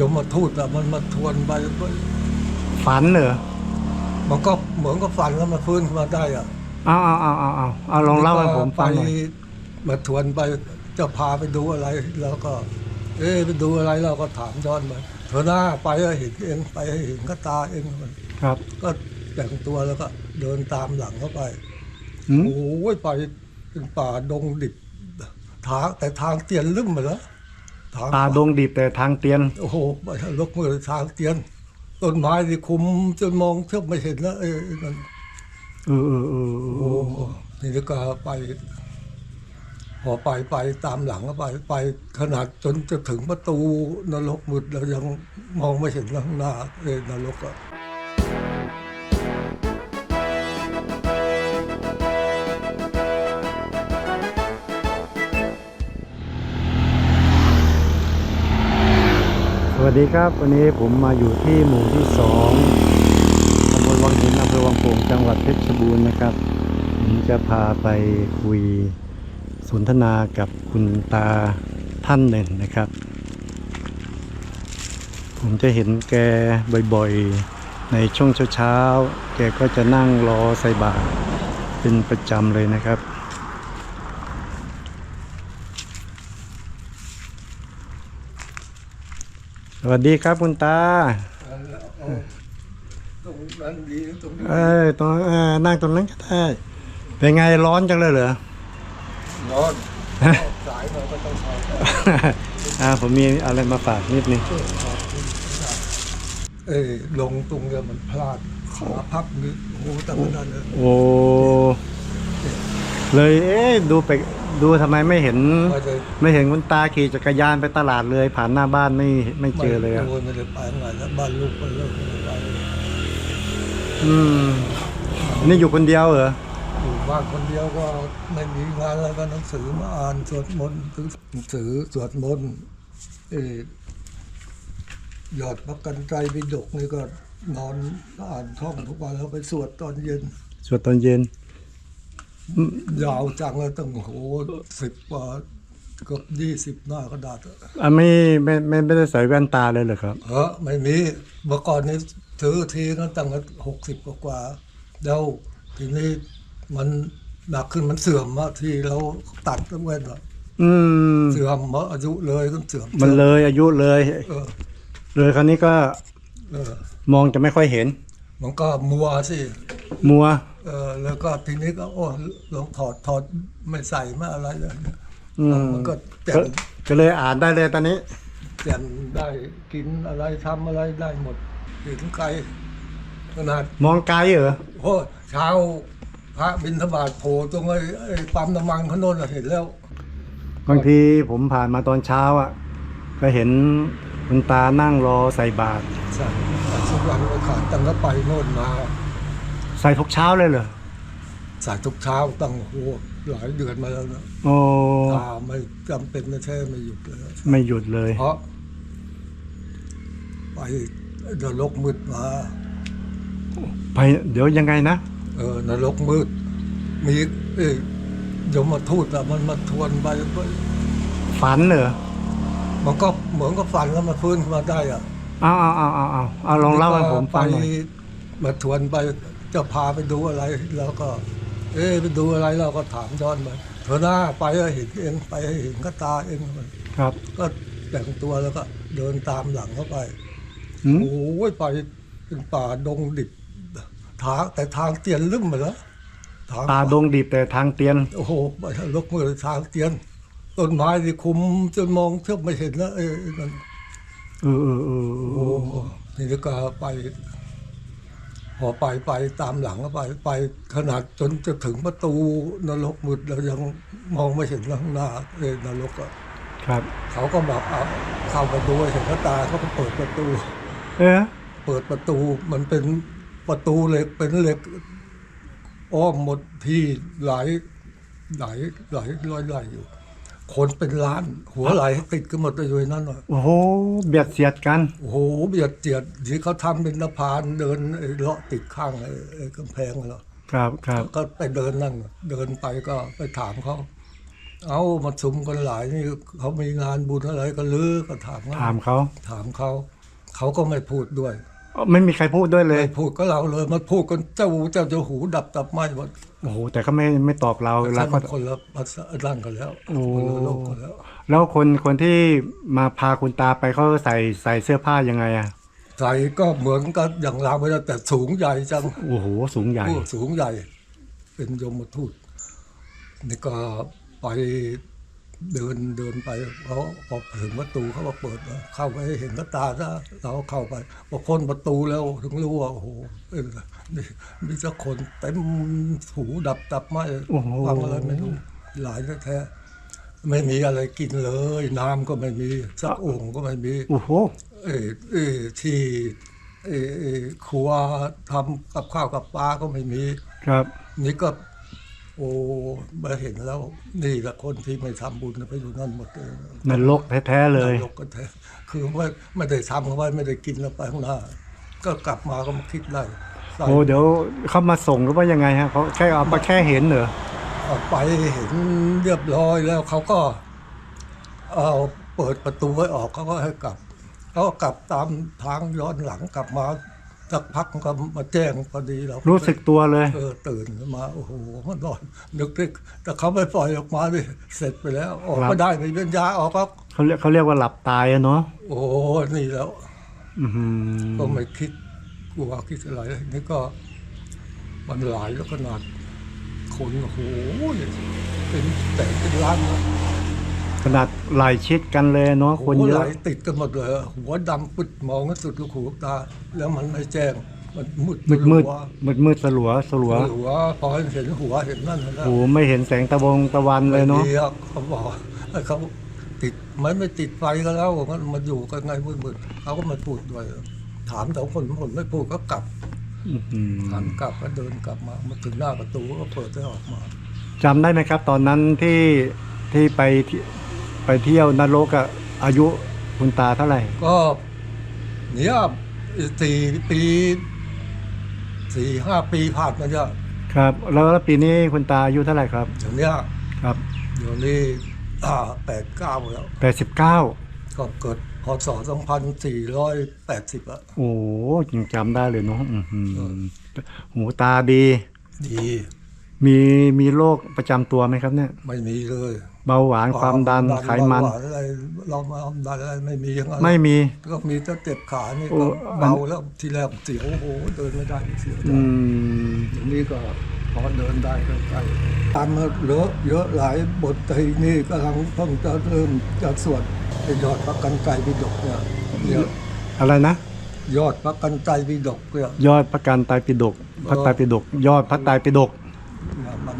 ยมมาทูตอะมันมาทวนไปฝันเหรอมันก็เหมือนกับฝันแล้วมาฟื้นขึ้นมาได้อะเอาเอาเอาเอาเอาเอาลองเล่าให้ผมฟังหน่อยไปมาทวนไปจะพาไปดูอะไร แล้วก็ เอ๊ะไปดูอะไรเราก็ถามย้อนไปเธอหน้าไปก็เห็นเองไปให้เห็นก็ตาเองมันครับ ก็แต่งตัวแล้วก็ เดินตามหลังเข้าไปหืมโอ้ยไปเป็นป่าดงดิบทางแต่ทางเตียนลึ่มมาแล้ว ทางตาดงดิบแต่ทางเตียน โอ้โหไปลกมือทางเตียน ต้นไม้ที่คุมจนมองเทียบไม่เห็นแล้วเอ้ยมันเออเออเออเอโอ้อโหนี่ก็ไป พอไปไปตามหลังก็ไป ไปขนาดจนจะถึงประตูนรกมืดเรายังมองไม่เห็นข้างหน้าเอ้ยนรกอะ วัสดีครับ วันนี้ผมมาอยู่ที่หมู่ที่สองตำบลวังหินอำเภอวังโป่งจังหวัดเพชรบูรณ์นะครับ ผมจะพาไปคุยสนทนากับคุณตาท่านหนึ่งนะครับ ผมจะเห็นแกบ่อยๆ ในช่วงเช้าๆ แกก็จะนั่งรอใส่บาตรเป็นประจำเลยนะครับ สวัสดีครับคุณตาเอาตรงนั้นดีตรงนี้เอ้ยตรงเออนั่งตรงนั้นก็ได้เป็นไงร้อนจังเลยเหรอร้อนสายเราก็ต้องทำอ่าผมมีอะไรมาฝากนิดนึงเอ้ยลงตรงเนี้ยมันพลาดขาพับนี่โอ้โหแต่ไม่ได้เลยโอ้เลยเอ๊ะดูไป ดูทำไมไม่เห็นไม่ได้ไม่เห็นคุณตาขี่จักรยานไปตลาดเลย ผ่านหน้าบ้านไม่ไม่เจอเลยอะโไม่ได้ไปไหนแล้วบ้านลูกก็เลิกไม่ได้ไปอืมนี่อยู่คนเดียวเหรออยู่บ้านคนเดียวก็ไม่มีงานแล้วก็หนังสือมาอ่านสวดมนต์หนังสือสวดมนต์เอ่อหยอดประกันใจวิดกนี่ก็นอนอ่านท่องทุกวันแล้วไปสวดตอนเย็น สวดตอนเย็น ยาวจังเลยตั้งโหสิบกว่าเกือบยี่สิบหน้ากระดาษอะอะไม่ไม่ไม่ไม่ได้ใส่แว่นตาเลยเหรอครับ เออไม่มีเมื่อก่อนนี้ถือทีก็ตั้งหกสิบกว่าๆแล้วทีนี้มันหนักขึ้นมันเสื่อมอะที่เราตัดแล้วเว้นอะอืม เสื่อมเพราะอายุเลยต้องเสื่อมมันเลยอายุเลย เออเลยคราวนี้ก็เออมองจะไม่ค่อยเห็น มันก็มัวสิมัวเออแล้วก็ทีนี้ก็โอ้ลองถอดถอดไม่ใส่ไม่อะไรเลยอืมมันก็แต่ก็ก็เลยอ่านได้เลยตอนนี้แต่ได้กินอะไรทำอะไรได้หมดเห็นไกลขนาดมองไกลเหรอโอ้เช้าพระบินทบาทโผล่ตรงไอ้ไอ้ปั๊มน้ำมันเขาโน่นน่ะเห็นแล้ว บางทีผมผ่านมาตอนเช้าอะ ก็เห็นคุณตานั่งรอใส่บาตรใช่สุวรรณไปขาดตั้งก็ไปโน่นมา ใส่ทุกเช้าเลยเหรอสายทุกเช้าตั้งโอ้โหหลายเดือนมาแล้วนะโอ้ตาไม่จำเป็นไม่ใช่ไม่หยุดเลยไม่หยุดเลย เพราะ ไปนรกมืดมา ไปเดี๋ยวยังไงนะ เออนรกมืด มีเอ้ยยมมาทูตอะมันมาทวนไปฝันเหรอมันก็เหมือนกับฝันแล้วมาฟื้นขึ้นมาได้อะเอาเอาเอาเอาเอาเอาลองเล่าให้ผมฟังหน่อยไปมาทวนไป จะพาไปดูอะไรแล้วก็ เอ๊ะไปดูอะไรเราก็ถามย้อนไปเธอหน้าไปก็เห็นเองไปให้เห็นก็ตาเองมันครับ ก็แต่งตัวแล้วก็เดินตามหลังเข้าไปหืมโอ้ยไปเป็นป่าดงดิบทางแต่ทางเตียนลึ่มมาแล้วทางตาดงดิบแต่ทางเตียน โอ้โหไปลกมือทางเตียน ต้นไม้ที่คุมจนมองเทียบไม่เห็นแล้วเอ้ยมันเออเออเออเอโอ้อโหนี่ก็ไป พอไปไปตามหลังก็ไปไปขนาดจนจะถึงประตูนรกมืดเรายังมองไม่เห็นข้างหน้าเลยนรกอะครับ เขาก็บอกเอาเข้ามาดูเห็นก็ตาเขาก็เปิดประตู เออเปิดประตูมันเป็นประตูเหล็กเป็นเหล็กอ้อมหมดที่หลายหลายหลายร้อยไร่อยู่ คนเป็นล้านหัวไหลติดกันหมดเลยอยู่ในนั้นน่ะโอ้โหเบียดเสียดกันโอ้โหเบียดเจียดที่เขาทำเป็นสะพานเดินไอ้เลาะติดข้างไอ้ไอ้กำแพงแล้วครับครับก็ไปเดินนั่นน่ะเดินไปก็ไปถามเขาเอามาชุมกันหลายนี่เขามีงานบุญอะไรก็ลือก็ถามว่ถามเขาถามเขาเขาก็ไม่พูดด้วย ไม่มีใครพูดด้วยเลย ไม่พูดก็เราเลยมันพูดกันเจ้าหูเจ้าเจ้าหูดับตับไหม้หมดโอ้โหแต่เขาไม่ไม่ตอบเราแล้แล้ววก็ก็ คนละภาษาร่างกันแล้วโอ้คนละโลกกันแล้ว แล้วคนคนที่มาพาคุณตาไปเขาใส่ใส่เสื้อผ้ายังไงอะใจก็เหมือนกันอย่างเราไปแล้วแต่สูงใหญ่จังโอ้โหสูงใหญ่ผู้สูงใหญ่ เป็นยมทูตนี่ก็ไป เดินเดินไปเขาพอถึงประตูเขาก็เปิดมาเข้าไปให้เห็นกับตาซะเราก็เข้าไปพอพ้นประตูแล้วถึงรู้ว่าโอ้โหเป็นนี่มีเจ้าคนเต็มหูดับตับไหมโอ้โหฟังอะไรไม่รู้หลายแท้ๆไม่มีอะไรกินเลย น้ำก็ไม่มีสักโองค์ก็ไม่มีโอ้โหเออเออที่เออเออครัวทำกับข้าวกับปลาก็ไม่มีครับ นี่ก็ โอ้มาเห็นแล้วนี่แหละคนที่ไม่ทำบุญไปอยู่นั่นหมดเลยนรกแท้ๆเลยนรกก็แท้คือว่าไม่ได้ทำเอาไว้ไม่ได้กินแล้วไปข้างหน้า ก็กลับมาก็มาคิดได้ใส่โอ้เดี๋ยวเขามาส่งหรือว่ายังไงฮะเขาแค่เอามาแค่เห็นเหรอเอาไปเห็นเรียบร้อยแล้วเขาก็ เอาเปิดประตูไว้ออกเขาก็ให้กลับเขาก็กลับตามทางย้อนหลังกลับมา สักพักก็มาแจ้งพอดีเรารู้สึกตัวเลย เออตื่นขึ้นมาโอ้โหมันนอนนึกถึงแต่เขาไม่ปล่อยออกมาดิเสร็จไปแล้วออกครัมาบได้ไม่เป็นยาออกก็เขาเรียกเขาเรียกว่าหลับตายอะเนาะโอ้โหนี่แล้ว อือหือก็ไม่คิดกลัวคิดอะไรนี่ก็มันหลายแล้วขนาดคนโอ้โหเป็นแต่เป็นล้านนะข นาดไหลชิดกันเลยเนาะคนเยหัวไหลอะ ติดกันหมดเลยหัวดำปึ๊ดมองก็สุดลูกหูลูกตา แล้วมันไม่แจ้ง มันมืดมืดมืดหัวมืดมืดสลัวสลัวหัวพอเห็นหัวเห็นนั่นนะโอ้โหไม่เห็นแสงตะวงตะวันเลยเนาะ ไม่ดีอะเขาบอกให้เขาติดมันไม่ติดไฟก็แล้วมันมาอยู่กันไงมืดๆเขาก็ไม่พูดด้วยถามแต่คนคนไม่พูดก็กลับอื้อหือหันกลับก็เดินกลับมามาถึงหน้าประตูก็เปิดให้ออกมา จำได้ไหมครับ ตอนนั้นที่ที่ไปที่ ไปเที่ยวนรกอะอายุคุณตาเท่าไหร่ ก็เนี่ยสี่ปีสี่ห้าปีผ่านมาเนี่ยครับ แล้วแล้วปีนี้คุณตาอายุเท่าไหร่ครับอย่างเนี้ยครับเดี๋ยวนี้อ่าแปดเก้าแล้ว แปดสิบเก้าก็เกิดพศสองพันสี่ร้อยแปดสิบอะโอ้โหยังจำได้เลยเนาะอื้อหือหูตาดี ดีมีมีโรคประจำตัวไหมครับเนี่ย ไม่มีเลย เบาหวานความดันไขมัน เบาหวานอะไรเรามาความดันอะไรไม่มีอย่างนั้นไม่มี ก็มีแต่เจ็บขานี่โอ้ก็มัน เบาแล้วทีแรกเสียวโอ้โหเดินไม่ได้เสียวอืมอย่างนี้ก็พอเดินได้ก็ใกล้ตามมาเยอะเยอะหลายบทแต่นี่กำลังเพิ่งจะเริ่มจะสวดไอ้ยอดพระกันไกรบิดกเนี่ยเนี่ยอะไรนะ ยอดพระกันไกรบิดกเนี่ยยอดพระการไตรปิฎกพระไตรปิฎกยอดพระไตรปิฎกเนี่ยมัน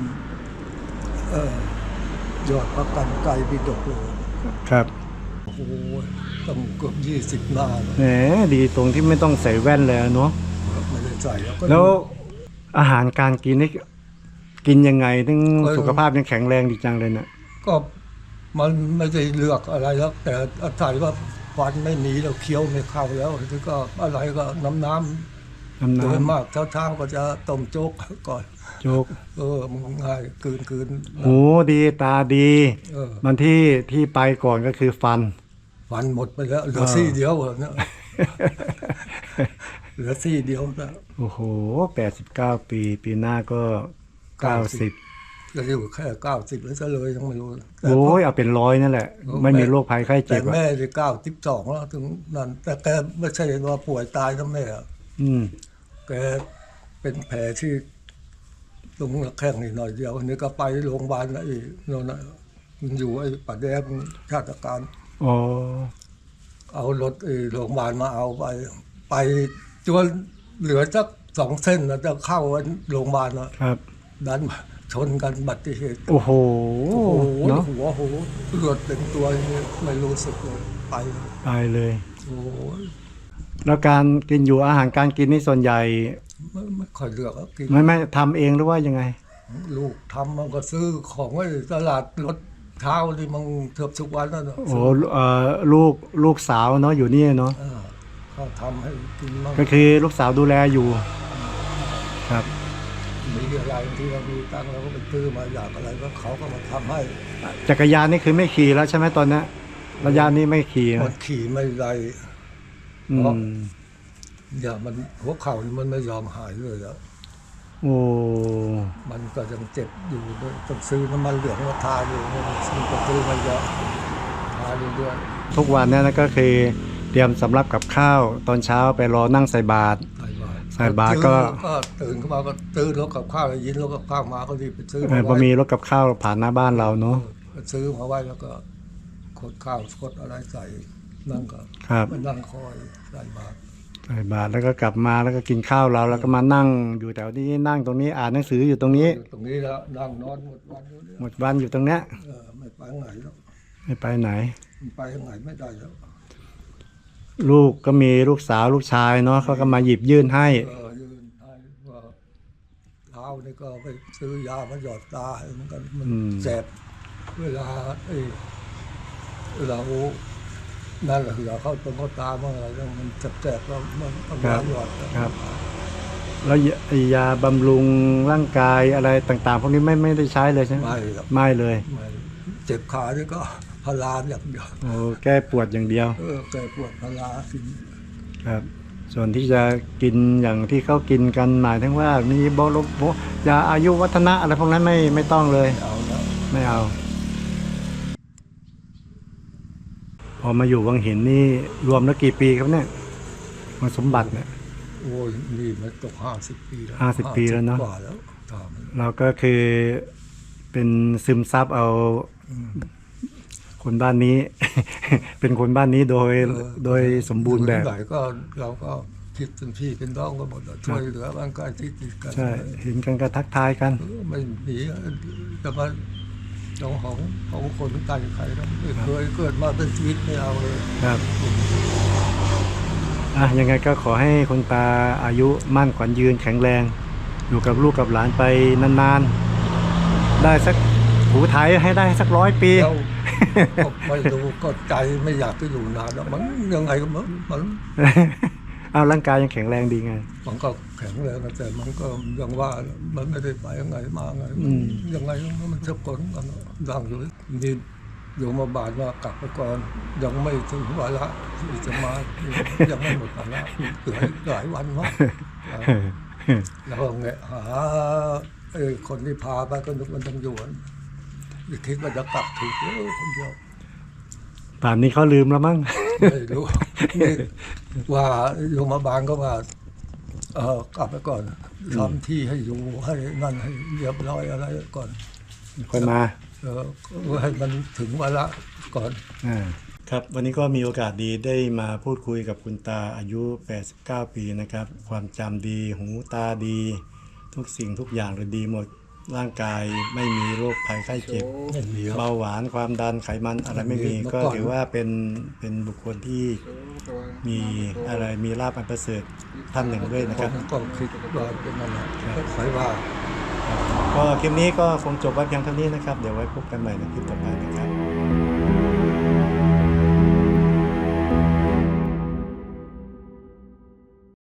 เออ ยอดพระกันไกรบิดกเลยครับโอ้โหต้องเกือบยี่สิบหน้าเลยแหมดีตรงที่ไม่ต้องใส่แว่นเลยเนาะไม่ได้ใส่แล้วก็แล้วอาหารการกินนี่กินยังไงถึงเออสุขภาพยังแข็งแรงดีจังเลยนะก็มันไม่ได้เลือกอะไรแล้ว แต่อาศัยว่าฟันไม่มีแล้วเคี้ยวไม่เข้าแล้วแล้วก็อะไรก็น้ำน้ำน้ำโดยน้ำมากเช้าเช้าๆก็จะต้มโจ๊กก่อนโจ๊กเออมันง่ายกืนกืนหูดีตาดี เออมันที่ที่ไปก่อนก็คือฟัน ฟันหมดไปแล้วเหลือเออซี่เดียวเหรอเนี่ยเหลือซี่เดียวนะโอ้โหแปดสิบเก้าปี ปีหน้าก็เก้าสิบจะอยู่แค่เก้าสิบแล้วจะเลยยังไม่รู้แต่โอ้พ่ยเอาเป็นร้อยนั่นแหละเออไม่มีแม่โรคภัยไข้แต่เจ็บอะแม่ที่เก้าสิบสองแล้วถึงนั่น แต่แกไม่ใช่ว่าป่วยตายนะแม่อะอืมแกเป็นแผลที่ ตรงแข้งนิดหน่อยเดียวอันนี้ก็ไปโรงพยาบาลไอ้โน่นน่ะมันอยู่ไอ้ปัดแดงชาติการอ๋อเอารถไอ้โรงพยาบาลมาเอาไป ไปจนเหลือสักสองเส้นนะจะเข้าโรงพยาบาลนะครับดันมาชนกันบัติเหตุ โอ้โหโอ้โหเนาะหัวโหเลือดเต็มตัวอย่างนี้ไม่รู้สึกเลยไปเลยตายเลยโอ้โหแล้วการกินอยู่อาหารการกินนี่ส่วนใหญ่ ไม่ไม่ค่อยเลือกอะกินไม่ไม่ทำเองหรือว่ายังไง ลูกทำมันก็ซื้อของไว้ตลาดรถเช้าที่มันเทือบทุกวันนั่นน่ะโอ้เอ่อลูกลูกสาวเนาะอยู่นี่เนาะอ่าเขาทำให้กินมั่งก็คือลูกสาวดูแลอยู่ ครับกมีอะไรที่เรามีตังค์เราก็ไปซื้อมาอยากอะไรก็เขาก็มาทำให้จักรยานนี่คือไม่ขี่แล้วใช่ไหมตอนนี้ระยะนี้ไม่ขี่มันนะขี่ไม่ได้ อืม อย่ามันหัวเข่านี่มันไม่ยอมหายเลยอะโอ้มันก็ยังเจ็บอยู่ด้วยต้องซื้อน้ำมันเหลืองมาทาอยู่มันซื้อก็ซื้อมาเยอะทาอยู่ด้วยทุกวันเนี่ยนะก็คือเตรียมสำรับกับข้าวตอนเช้าไปรอนั่งใส่บาตรใส่บาตรใส่บาตรก็ก็ตื่นขึ้นมาก็ซื้อรถกับข้าวยินรถกับข้าวมาก็รีบไปซื้อเออพอไว้มีรถกับข้าวผ่านหน้าบ้านเราเนาะก็ซื้อมาไว้แล้วก็ขดข้าวขดอะไรใส่นั่งก็ครับมานั่งคอยใส่บาตร ใส่บาตรแล้วก็กลับมาแล้วก็กินข้าวเราแล้วก็มานั่งอยู่แถวนี้นั่งตรงนี้อ่านหนังสืออยู่ตรงนี้ อยู่ตรงนี้แล้วนั่งนอนหมดวันอยู่เนี่ยหมดวันอยู่ตรงเนี้ยเออไม่ไปไหนแล้วไม่ไปไหนไปไหนไม่ได้แล้วลูกก็มีลูกสาวลูกชายเนาะเขาก็มาหยิบยื่นให้ เออยืนให้ว่าเท้านี่ก็ไปซื้อยามาหยอดตาให้มันกันมันอืม แสบเวลาไอ้เวลาโอ้ นั่นแหละเวลาเข้าตรงเข้าตาบ้างอะไรแล้วมันแสบๆแล้วมันเอายาหยอดครับ แล้วยาไอ้ยาบำรุงร่างกายอะไรต่างๆพวกนี้ไม่ไม่ได้ใช้เลยใช่ไหมไม่หรอกไม่เลย ไม่เจ็บขานี่ก็พาราอย่างเดียวโอ้แก้ปวดอย่างเดียว เออแกปวดพารากินครับ ส่วนที่จะกินอย่างที่เขากินกันหมายถึงว่ามีบรบยาอายุวัฒนะอะไรพวกนั้นไม่ไม่ต้องเลยเอาแล้วไม่เอา พ อมาอยู่วังหินนี่รวมแล้วกี่ปีครับเนี่ยมาสมบัติเนี่ยโอ้ยนี่มันตกห้าสิบปีแล้วห้าสิบปีแล้วเนอะกว่าแล้วตามมันเราก็คือเป็นซึมซับเอาคนบ้านนี้ เป็นคนบ้านนี้โดยโดยสมบูรณ์แบบอยู่ที่ไหนก็เราก็คิดเป็นพี่เป็นน้องกันหมดอะช่วยเหลือบ้านใกล้ที่ติดกันใช่เห็นกันก็ทักทายกันเออไม่หนีจะมา เจ้าของของคนใกล้ใครแล้วไม่เคยเกิดมาเป็นชีวิตไม่เอาเลยครับอะยังไงก็ขอให้คุณตาอายุมั่นขวัญยืนแข็งแรง อยู่กับลูกกับหลานไปนานๆ ได้สักหูไทยให้ได้สักร้อยปีก็ไม่รู้ก็ใจไม่อยากไปอยู่นานแล้วมันยังไงก็มัน เอาร่างกายยังแข็งแรงดีไง มันก็แข็งแรงแต่มันก็ยังว่ามันไม่ได้ไปยังไงมาไงอืมยังไงมันจะกลกันดังอยู่นี่อยู่มาบาทว่ากลับไปก่อนยังไม่ถึงวาระที่จะมายังไม่หมดวาระหลายหลายวันมากแล้วก็เงี้ยหาไอ้คนที่พาไปก็นึกมันต้องอยู่อย่าคิดว่าจะกลับถูกคนเดียวป่านนี้เขาลืมแล้วมั้งไม่รู้ ว่าโยมบาลก็ว่า เออกลับไปก่อนทำที่ให้อยู่ให้นั่นให้เรียบร้อยอะไรก่อนค่อยมาเออให้มันถึงวาระก่อนครับวันนี้ก็มีโอกาสดีได้มาพูดคุยกับคุณตาอายุ 89 ปีนะครับ ความจำดี หูตาดี ทุกสิ่งทุกอย่างเลยดีหมด ร่างกายไม่มีโรคภัยไข้เจ็บ ไม่มีครับ เบาหวานความดันไขมันอะไรไม่มีเมื่อก็ก่อนถือว่าเป็นเป็นบุคคลที่มีอะไรมีลาภอันประเสริฐท่านหนึ่งด้วยนะผครับมก็คิดว่าเป็นนั่นแหละก็ใส่ว่า ก็คลิปนี้ก็คงจบไว้เพียงเท่านี้นะครับ เดี๋ยวไว้พบกันใหม่ในคลิปต่อไปนะครับ